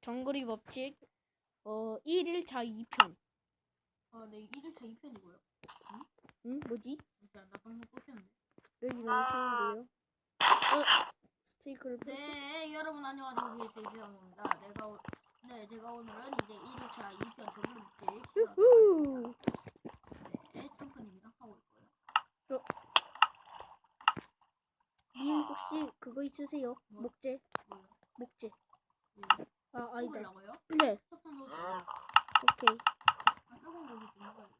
정글이 법칙 어 1일차 2편 아, 네, 1일차 2편이고요. 응 뭐지? 잠시만, 나 방송 꽂혔는데. 여기 너무 쉬운데요 어 스테이크를 뺐어 네, 여러분 안녕하세요. VS 이세영입니다. 내가 오, 네, 제가 오늘은 이제 1일차 2편 저블 묵직 후 네, 탱크님이랑 하고 있고요. 님 혹시 그거 있으세요? 뭐? 목재 뭐요? 목재 먹으려고요? 네 석탄 넣었어요. 오케이 아, 썩은 고기 좀 먹어야겠다.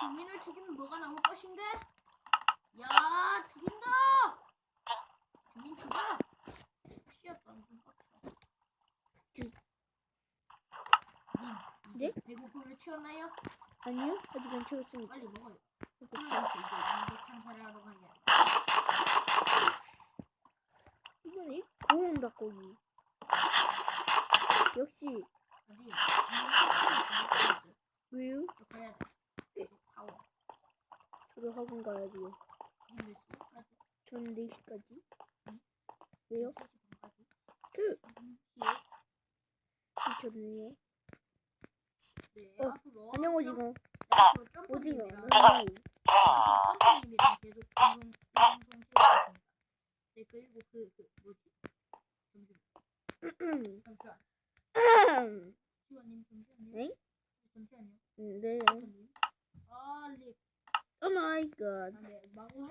주민을 죽이면 뭐가 남을 것인가? 야, 죽인다! 주민 죽여! 씨앗도 안좀 빡쳐. 죽. 님, 네? 이제 배고픔을 채웠나요? 아니요 아직 안 채웠습니다 빨리 먹어요. 그럼 이제 인도 탐사를 하러 가야 돼. 이번에 닭고기 역시 왜요? 저도 학원 가야 돼요 님몇 시? 아직 저는 4시까지 왜요? 3시 반까지. 그 음, 미쳤네요 네, 어, 안녕 점- 오징어 오징어. 네 그리고 그, 그 뭐지? 잠시만 잠시만 잠시만요. 네? 잠시만요. 네. 아 립. 오 마이 갓 아, 네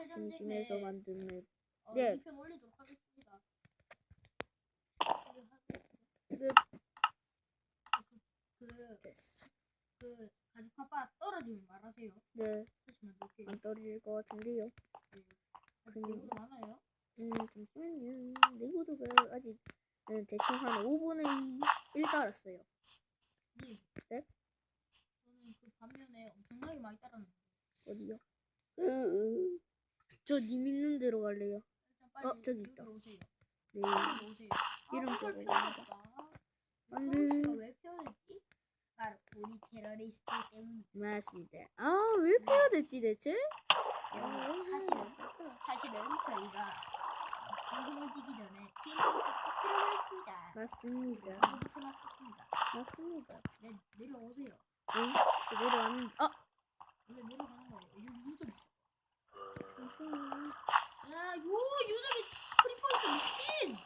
심심해서 만든 맵 어, 네. 2편 올리도록 하겠습니다. 네, 그, 그 가죽 파파 떨어지면 말하세요. 네, 안 떨어질 것 같은데요 그냥- 그리고 많아요. 음, 잠시만요 내구도가 아직 네, 대충 한 5분의 1 달았어요 님. 네? 저는 그 반면에 엄청나게 많이 따랐는데 어디요? 저 님 있는 데로 갈래요 일단 빨리 어, 저기 있다. 여기로 오세요. 네 여기로 오세요. 이름 아, 필요 없다. 안안 돼. 돼. 왜? 바로 우리 테러리스트 때문에. 맞습니다 아 왜 빼야 되지 대체? 사실은 사실은 저희가 찍기 전에 TNT에서 터트려을 했습니다. 맞습니다 붙여놨었습니다. 맞습니다 네, 내려오세요. 응? 저 내려왔는데 아! 원래 내려가는 거예요. 여기 유적 있어. 잠시만요 야, 요 유적이 크리퍼 있어 미친.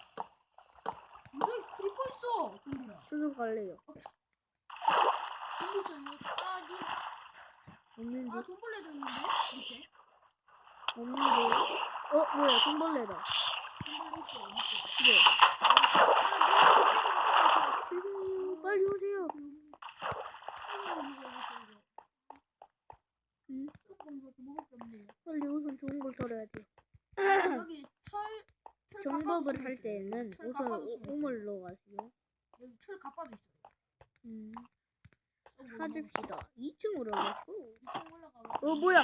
유적이 크리퍼 있어. 좀비라. 저도 갈래요 좀비 있어요. 아, 니, 없는데 아 좀벌레도 있는데 밑에. 없는데 어 뭐야 밑에. 네 아, 빨리 오세요 응? 빨리 우선 좋은 걸 털어야 돼요 여기 철, 철 정법을 할철 우선 있어요. 우물로 가세요 여기 철 깎아도 있어요. 음 찾읍시다 2층으로 가죠 거. 이층 올라가. 어, 뭐야?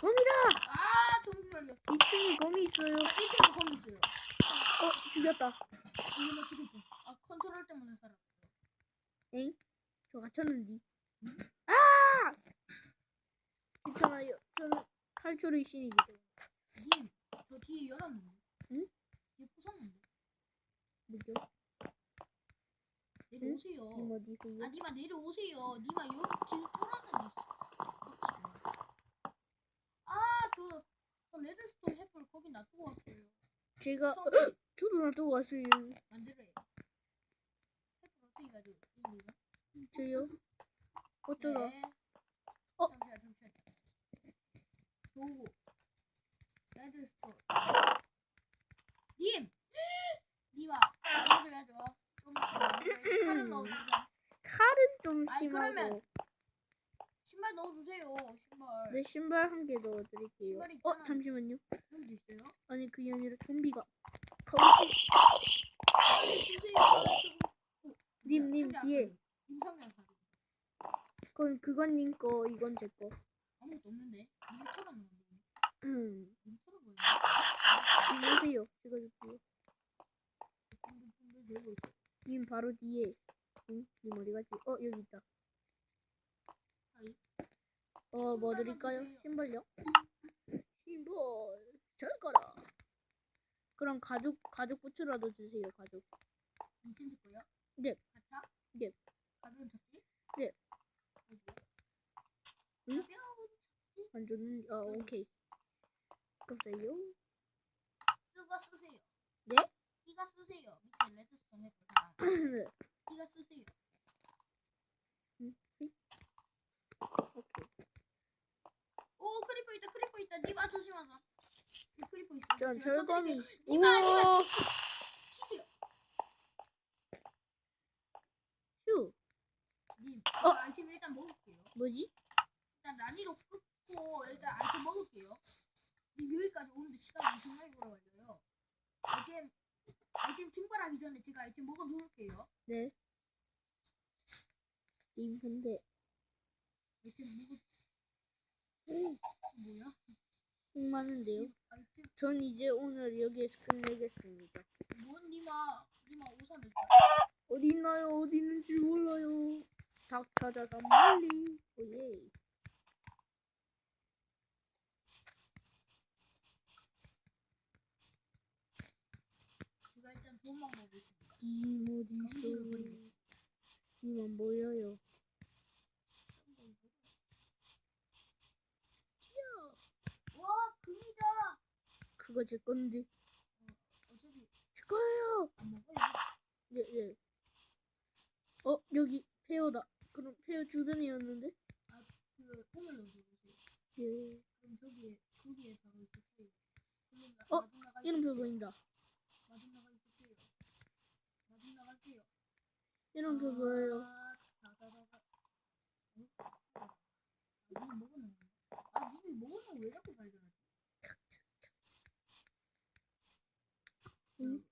거미다 아 말려. 2층에 거미 있어요 1층에 검 있어요. 어 죽였다 이거 죽였어. 아 컨트롤 때문에 살았어. 엥? 저 갇혔는디 아! 괜찮아요 저는 탈출의 신이기 때문에 님, 저 뒤에 열었는데. 응? 뒤에 부셨는데. 뭐죠? 내려오세요. 님 어디세요? 아 니마 내려오세요. 니마 여기 길 뚫었는데. 아저 저 레드스톤 햇불 거기 놔두고 왔어요. 제가 처음에 저도 놔두고 왔어요. 햇불 어떻게 거야? 저요? 어쩌다 네. 어? 잠시만 잠시만. 도구. 레드스톤. 님! 님아 넣어줘야죠. 좀 칼은 넣어주자. 칼은 좀 아니, 심하고 그러면- 신발 넣어주세요. 신발. 내 신발 한 개 넣어드릴게요 어 있잖아. 잠시만요 여기도 있어요. 아니 그게 아니라 좀비가. 님, 님, 뒤에. 님 성냥 가지고. 그건 그건 님 거 이건 제 거 아무것도 없는데. 님 털었는 건데. 음님 털어보여. 님 오세요 제가 줄게요. 님 바로 뒤에 응? 님 어디 갔지? 어 여기 있다. 어 뭐 드릴까요? 신발요? 신발 잘 가라 그럼 가죽 가죽 부츠라도 주세요 가죽 인챈트 거요? 네. 가차? 네. 가벼운 접지? 네. 응? 가벼운 완전 아 오케이. 감사해요. 이거 쓰세요. 네? 이거 쓰세요. 밑에 해도 다. 네. 이거 쓰세요. 오케이. 오 크리퍼 있다 크리퍼 있다. 니마 조심하자. 전 니마 우와. 휴. 님. 어? 어? 아이템 일단 먹을게요. 뭐지? 일단 난이도 끊고 일단 아이템 먹을게요. 님 여기까지 오는데 시간 엄청나게 걸어가지고요. 아이템 아이템 증발하기 전에 제가 아이템 먹어 놓을게요. 네. 님 근데 아이템 먹어 음, 뭐야? 많은데요. 전 이제 오늘 여기에서 끝내겠습니다. 뭔 니마 니마 일단. 어디 있나요? 어디 있는지 몰라요. 닭 찾아서 멀리. 오예. 제가 일단 좋은 방법이 있습니다. 님 어디 있어? 안 보여요. 와 금이다. 그거 제 건데. 어차피 제 거예요. 네, 네. 어, 여기 페어다. 그럼 페어 주변이었는데? 그 뽕을 넣어주세요. 예. 그럼 저기에 거기에 바로 있을게요. 어, 이름표. 보인다. 마중 나가 있을게요. 마중 나갈게요. 이름표 보여요. 아. 어? 아. 아, 님이 먹어놓은 왜 자꾸 발견하지? 응?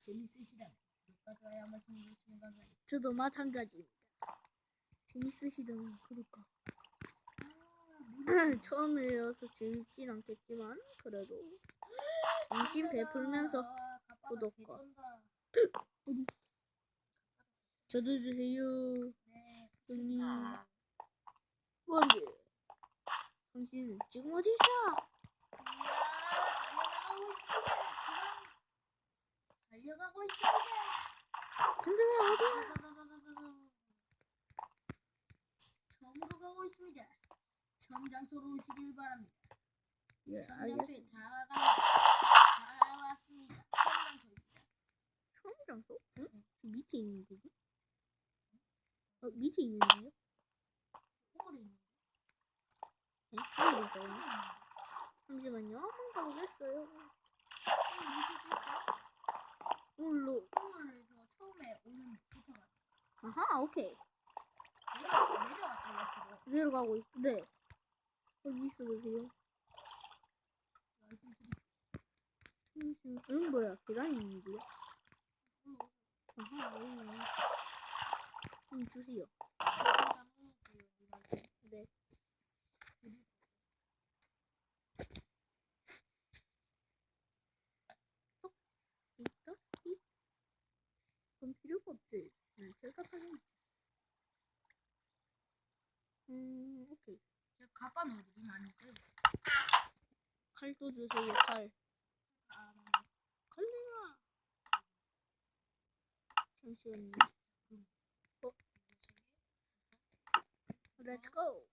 재밌으시다면 감사하겠습니다. 저도 마찬가지입니다. 재밌으시다면 구독과. 아, 처음이어서 재밌진 않겠지만, 그래도. 인심 베풀면서 구독과. 저도 주세요. 네. 형님. 아, 원지. 당신은 지금 어디 있어? 달려가고 있습니다. 근데 왜 어디야? 점으로 가고 있습니다. 점 장소로 오시길 바랍니다. 예, 점 알겠습니다. 장소에 다 갑니다. 다 왔습니다. 점 장소입니다. 처음 장소? 응? 저 밑에 있는 거지? 어, 밑에 있는데요? 있는 있어요. 잠시만요. 한번 가보겠어요. 거. 무슨 수 있어? 물로. 호물에 아하, 오케이. 옆으로. 내려가고 있, 네. 거기 있어 보세요. 응, 뭐야? 올라오고 아하, 여기네. 좀 주세요. 이거 아이템 네. 드릴 있다? 이? 그럼 필요가 없지. 응, 제가 하는. 음, 오케이. 제가 가빠 넣어드리면 아니지? 칼도 주세요, 칼. 아, 칼리나. 잠시만요. 어, 렛츠 고.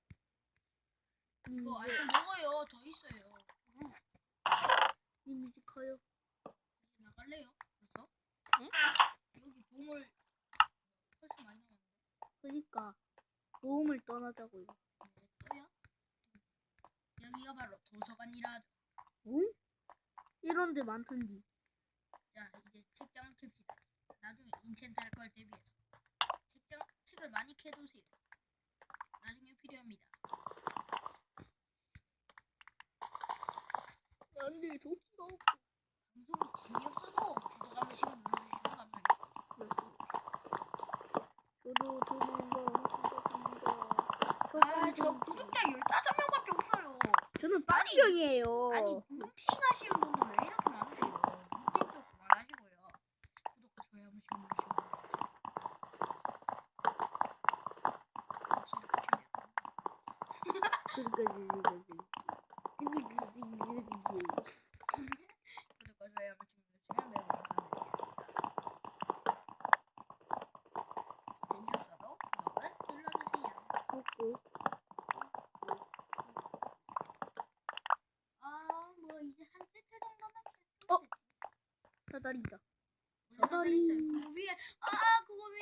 님 이거 아이템 먹어요. 더 있어요. 님 이제 가요. 나갈래요? 벌써? 응? 보물 훨씬 많이 남았는데. 그러니까 모험을 떠나자고요. 네, 또요? 여기가 바로 도서관이라 하죠. 응? 이런 데 많던디. 자, 이제 책장을 캡시다. 나중에 인챈트 할 걸 대비해서 책장 책을 많이 캐두세요. 나중에 필요합니다. 안돼, 도끼가 없어. 방송이 재미없어서 구독하면 시간 눌러주시면 감사하겠습니다. 저도 도망가 저 구독자 15명밖에 없어요. 저는 빵경이에요. 아니, 눈팅 하시는 분들 왜 이렇게 많으세요? 눈팅 좀 그만하시고요. 구독과 좋아요 한 번씩 눌러주시면 목소리 크시네요. 그까지 그까지. 그지 그지 그지. 구독과 좋아요 한 번씩 눌러주시면 매우 감사드리겠습니다. 사다리다. 우리 사다리. 그거 위에 아 그거 위에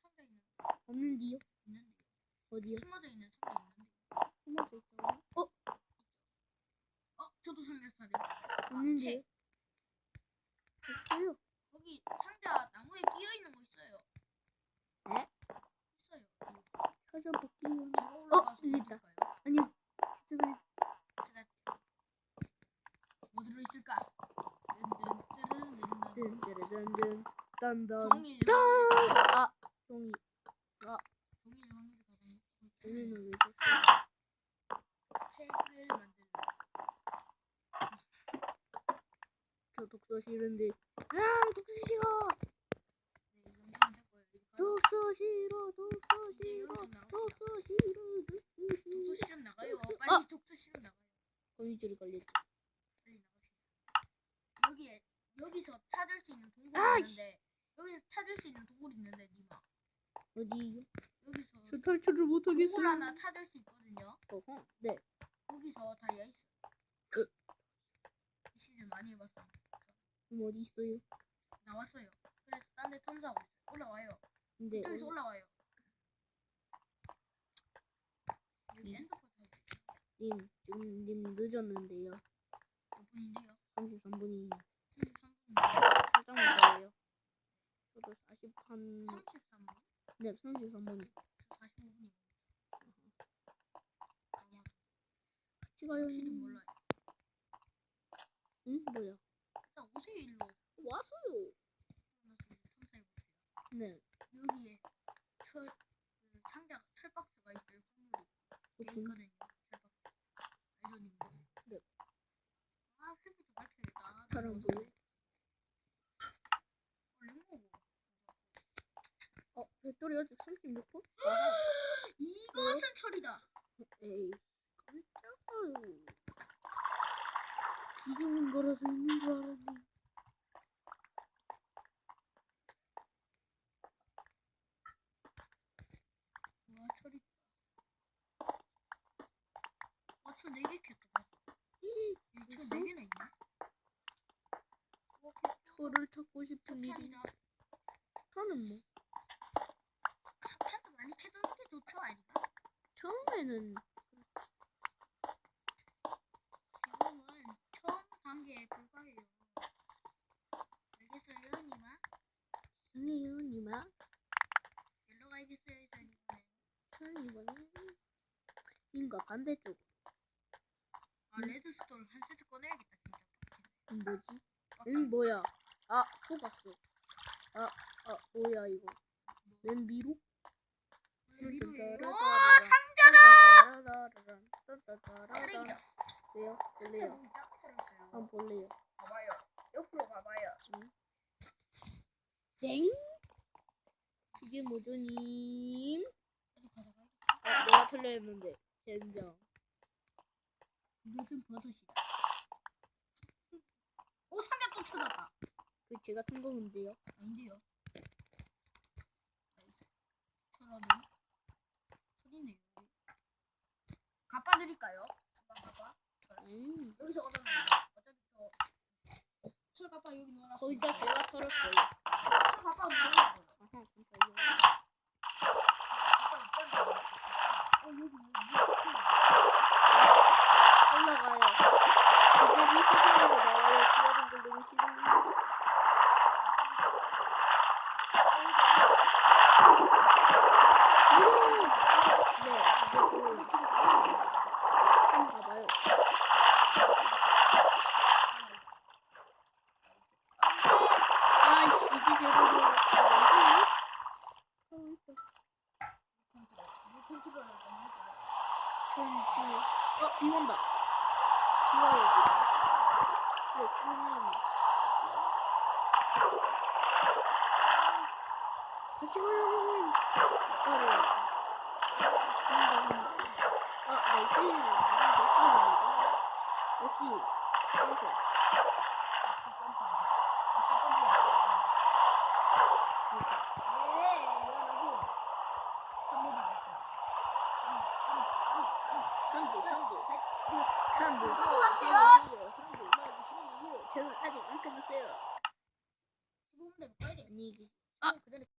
상자 있는 없는데요? 있는데 어디요? 숨어져 있는 상자 있는데 숨어져 있다고? 어? 어 저도 상자 사요. 없는데요? 없어요. 거기 상자 나무에 끼어 있는 거 있어요. 네? 있어요. 찾아볼게요. 제가 올라가서 여기 있다. 드릴까요? 아니요. 저기 찾았죠. 뭐 들어있을까? 든든든든든. 든든든든 딴딴 종일 가장 아 종이 종일 확률이 가장 종이는 왜 줬어? 책을 만들고 저 독서 싫은데. 아 독서 싫어. 네, 독서 싫어. 독서 네, 싫어. 독서 싫어. 독서 싫어. 독서 실험 나가요. 빨리 아! 독서 실험 나가요. 거미줄이 걸렸지. 빨리 나갑시다. 여기에 여기서 찾을 수 있는 동굴이 아이씨. 있는데 여기서 찾을 수 있는 동굴이 있는데 니마 어디요? 여기서 저 탈출을 못 동굴 하겠어요. 하나 찾을 수 있거든요. 어허. 네. 거기서 다이아 있어. 그- 이 시즌 많이 해봐서 그럼 어디 있어요? 나왔어요. 그래서 딴 데 탐사하고 있어요. 올라와요. 근데 저기서 어디- 올라와요. 여기 음. 엔더포 타고 님 지금 님 늦었는데요. 몇 분인데요? 33분이 33분. 살짝 늦어요. 저도 40한 33분? 네 33분. 저 45분이요. 아마 같이 가요. 확실히 몰라요. 응 뭐야? 일단 오세요 일로. 왔어요. 탐사해볼게요. 네. 여기에 철, 그 상자, 철박스가 있을 확률이 꽤 무슨 있거든요. 철박스. 알죠, 님들? 네. 아, 햇빛 좀 밝혀야겠다. 사람 보여? 원래 먹어. 어 배터리 아직 36%? 이것은 철이다. 에이 깜짝아요. 기존 거라서 있는 줄 알았네. 와, 철 있다. 아, 철 4개 켰다. 봤어. 이철 4개나 있네. 어, 저를 찾고 싶은 일이 석탄이다. 저는 뭐 석탄도 많이 캐두는 게 좋죠, 아닌가? 처음에는 지금은 처음 단계에 불과해요. 알겠어요, 니마? 죄송해요 니마 일로 가야겠어요, 이사님은. 저는 이번에 인과 반대쪽 아, 레드스톤 한 세트 꺼내야겠다, 진짜. 음, 뭐지? 응 뭐야? 아 속았어. 아, 아 뭐야 이거? 웬 미로? 위로예요. 와 상자다! 쓰레기다. 왜요? 볼래요? 한번 볼래요. 봐봐요. 옆으로 봐봐요. 땡? 이게 뭐죠 님? 어디 가져가? 아 내가 틀려했는데 젠장. 이것은 버섯이다. 오, 상자 또 찾았다. 그 제가 튼 거인데요. 아닌데요. 철어는 철이네요. 갚아 드릴까요? 갚아. 음, 여기서 얻어놔요. 어차피 저. 철 갚아 여기 넣어놨어. 거의 다 제가 털었어요. 철 갚아 넣어놨어요. 아하, 감사해요. 어 여기 여기 올라가요. 갑자기 스스로 나와요. 기어든 걸 너무 싫어. 네, 이제 또 한번 가봐요. 아이씨, 이게 제대로 아, 맞지? 어, 있다. 컨트롤 전지. 어, 비 온다. 비가 오고. 네, 그러면. 같이 가려면. 따라요. 아, 날씨. 역시. 역시. 점프.